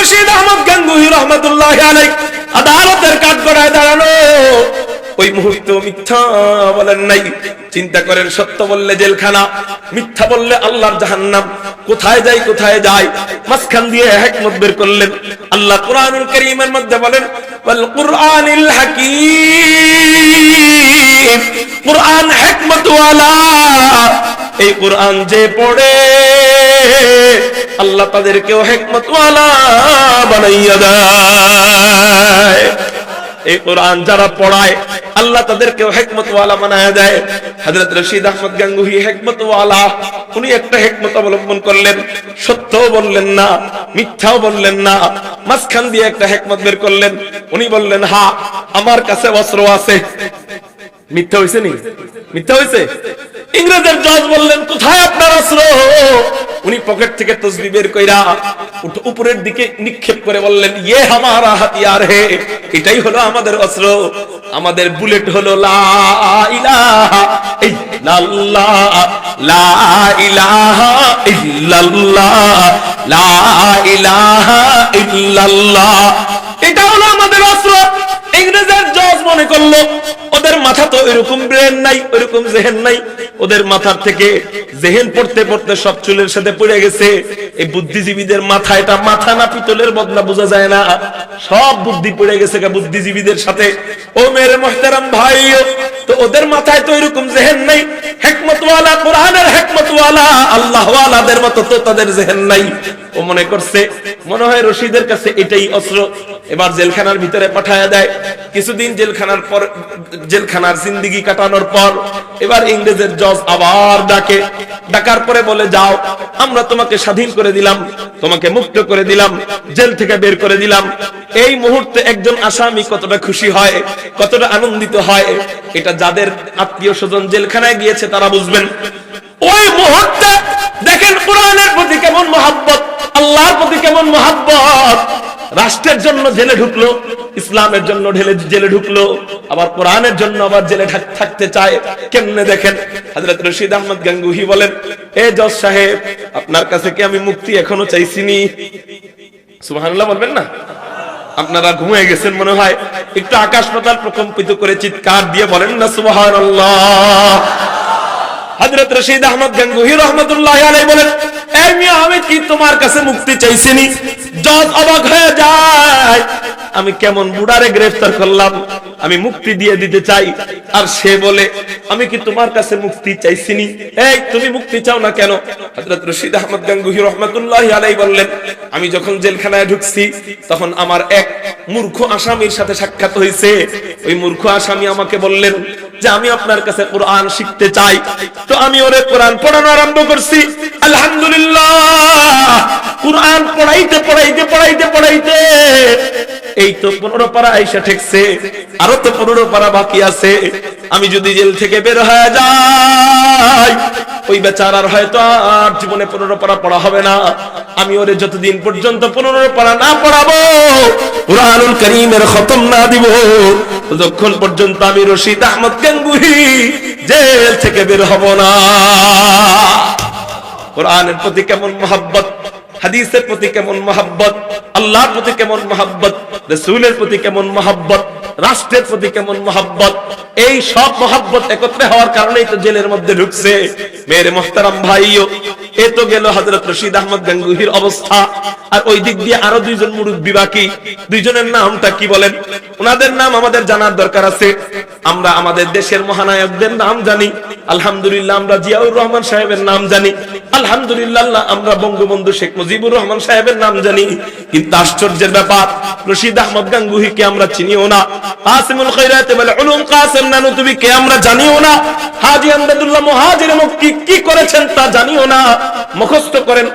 রশিদ আহমদ গাঙ্গুহি রহমতুল্লাহ আলাই আদালতের কাঠগড়ায় দাঁড়ানো। ওই মুহূর্তে মিথ্যা বলেন নাই। চিন্তা করেন, সত্য বললে জেলখানা, মিথ্যা বললে আল্লাহর জাহান্নাম। কোথায় যাই কোথায় যায়? মাঝখান দিয়ে হেকমত বের করলেন। আল্লাহ কোরআনুল করিমের মধ্যে বলেন, ওয়াল কুরআনিল হাকীম। কোরআন হেকমত ওয়ালা। এই কোরআন যে পড়ে আল্লাহ তাদেরকেও হেকমতওয়ালা বানাইয়া দেয়। এই কোরআন যারা পড়ায়, আল্লাহ তাদেরকে হেকমত ওয়ালা বানায় দেয়। হযরত রশিদ আহমদ গাঙ্গুহি হেকমত ওয়ালা উনি একটা হেকমত অবলম্বন করলেন। সত্যও বললেন না, মিথ্যাও বললেন না। মাঝখান দিয়ে একটা হেকমত বের করলেন। উনি বললেন, হা, আমার কাছে অস্ত্র আছে। মিথ্যা হয়েছে নি? মিথ্যা হয়েছে ইংরেজের জজ বললেন, কোথায় আপনার অস্ত্র? উনি পকেট থেকে তসবি বের কইরা উপরের দিকে নিক্ষেপ করে বললেন ইয়ে হামারা হাতিয়ার হে, এটাই হলো আমাদের অস্ত্র। আমাদের বুলেট হলো লা লা ইলাহা লা এটা হলো আমাদের অস্ত্র। ইংরেজের জজ মনে করল, ওদের মাথা তো এরকম ব্রেন নাই ওরকম জেহেন নাই। ওদের মাথার থেকে জেহেন পড়তে পড়তে সব চুলের সাথে পড়ে গেছে। এই বুদ্ধিজীবীদের মাথা, এটা মাথা না পিতলের বদলা বোঝা যায় না। সব বুদ্ধি পড়ে গেছে বুদ্ধিজীবীদের সাথে। ও মেরে মোহতারাম ভাই, তো ওদের মাথায় তো এরকম জেহেন নাই। হেকমতওয়ালা, কোরআনের হেকমতওয়ালা, আল্লাহওয়ালাদের মতো তো তাদের জেহেন নাই। ও মনে করছে, মনে হয় রশিদের কাছে এটাই অস্ত্র। এবার জেলখানার ভিতরে পাঠায়া দেয়। কিছুদিন জেলখানার পর জেলখানার জিন্দিগি কাটানোর পর এবার ইংরেজের জজ আবার ডাকে। ডাকার পরে বলে, যাও, আমরা তোমাকে স্বাধীন করে দিলাম, তোমাকে মুক্ত করে দিলাম, জেল থেকে বের করে দিলাম। এই মুহূর্তে একজন আসামি কতটা খুশি হয়, কতটা আনন্দিত হয়, এটা যাদের আত্মীয় স্বজন জেলখানায় গিয়েছে তারা বুঝবেন। ওই মুহূর্তে দেখেন কোরআনের প্রতি কেমন মহাব্বত, আল্লাহর প্রতি কেমন মহাব্বত। রাষ্ট্রের জন্য জেলে ঢুকলো, ইসলামের জন্য ঢেলে জেলে ঢুকলো, আবার কোরআনের জন্য আবার জেলে থাকতে চায়। কেমনে দেখেন? হযরত রশিদ আহমদ গাঙ্গুহি বলেন, এ জজ সাহেব, আপনার কাছে কি আমি মুক্তি এখনও চাইছিনি? সুবহানাল্লাহ বলবেন না? আপনারা ঘুমিয়ে গেছেন মনে হয়। একটু আকাশ পাতাল প্রকম্পিত করে চিৎকার দিয়ে বলেন না, সুবহানাল্লাহ। হযরত রশিদ আহমদ গঙ্গুহি রহমতুল্লাহ আলাইহি বলেন এই মিয়া, আমি কি তোমার কাছে মুক্তি চাইছিনি? জজ অবাক হয়ে যায়, আমি কেমন বুড়ারে গ্রেফতার করলাম, আমি মুক্তি দিয়ে দিতে চাই। আর সে বলে, আমি কি তোমার কাছে মুক্তি চাইছিনি? এই, তুমি মুক্তি চাও না কেন? হযরত রশিদ আহমদ গঙ্গুহি রহমতুল্লাহ আলাইহি বললেন, আমি যখন জেলখানায় ঢুকছি, তখন আমার এক মূর্খ আসামির সাথে সাক্ষাৎ হয়েছে ওই মূর্খ আসামি আমাকে বললেন যে আমি আপনার কাছে কোরআন শিখতে চাই। তো আমি ওরে কোরআন পড়ানো আরম্ভ করছি। আলহামদুলিল্লাহ। কোরআন পড়াইতে পড়াইতে পড়াইতে পড়াইতে। এই তো পনেরো পারা আইসা ঠেকছে। আরও তো পনেরো পারা বাকি আছে। আমি যদি জেল থেকে বের হয়ে যাই, ওই বেচারার হয়তো আর জীবনে পনেরো পারা পড়া হবে না। আমি ওরে যতদিন পর্যন্ত পনেরো পারা না পড়াবো, কোরআনুল করিমের খতম না দিব। ততক্ষণ পর্যন্ত আমি রশিদ আহমদ গাঙ্গুহি জেল থেকে বের হব না। কোরআনের প্রতি কেমন মোহাব্বত, হাদিসের প্রতি কেমন মোহাব্বত, আল্লাহর প্রতি কেমন মোহাব্বত, রসুলের প্রতি কেমন মোহাব্বত, রাষ্ট্রের প্রতি কেমন মোহাব্বত, এই সব মোহাব্বত একত্রে হওয়ার কারণেই তো জেলের মধ্যে ঢুকছে। মেরে মোহতারাম ভাইও এ গেল হযরত রশিদ আহমদ গাঙ্গুহির অবস্থা। আর ওই দিক দিয়ে আরও দুইজন মুরব্বী বাকি। দুইজনের নামটা কি বলেন? ওনাদের নাম আমাদের জানার দরকার আছে। আমরা আমাদের দেশের মহানায়কদের নাম জানি। আলহামদুলিল্লাহ আমরা জিয়াউর রহমান সাহেবের নাম জানি। আলহামদুলিল্লাহ আমরা বঙ্গবন্ধু শেখ মুজিবুর রহমান সাহেবের নাম জানি। কিন্তু আশ্চর্যের ব্যাপার, রশিদ আহমদ গাঙ্গুহিকে আমরা চিনিও না। কাসিমুল বলে, উলুম কাসিম নানুতুবিকে আমরা জানিও না। মুহাজির কি করেছেন তা জানিও না। মুখস্থ করেন,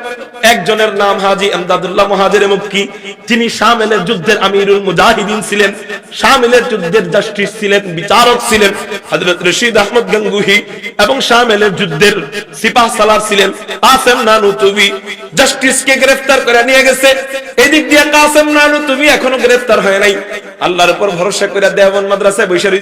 একজনের নাম আমদাদুল্লাহ মুহাজির শামেলের যুদ্ধের আমিরুল মুজাহিদিন ছিলেন, শামেলের যুদ্ধের জাস্টিস ছিলেন, বিচারক ছিলেন, হযরত রশিদ আহমদ গাঙ্গুহি এবং শামেলের যুদ্ধের সিপাহ সালার ছিলেন। কাসেম নানুতুবি জাস্টিসকে গ্রেফতার করে নিয়ে গেছে। এদিক দিয়ে কাসেম নানুতুবি এখনও গ্রেফতার হয় নাই। আল্লাহর উপর ভরসা করে দেওয়ান মাদ্রাসায় বৈশারী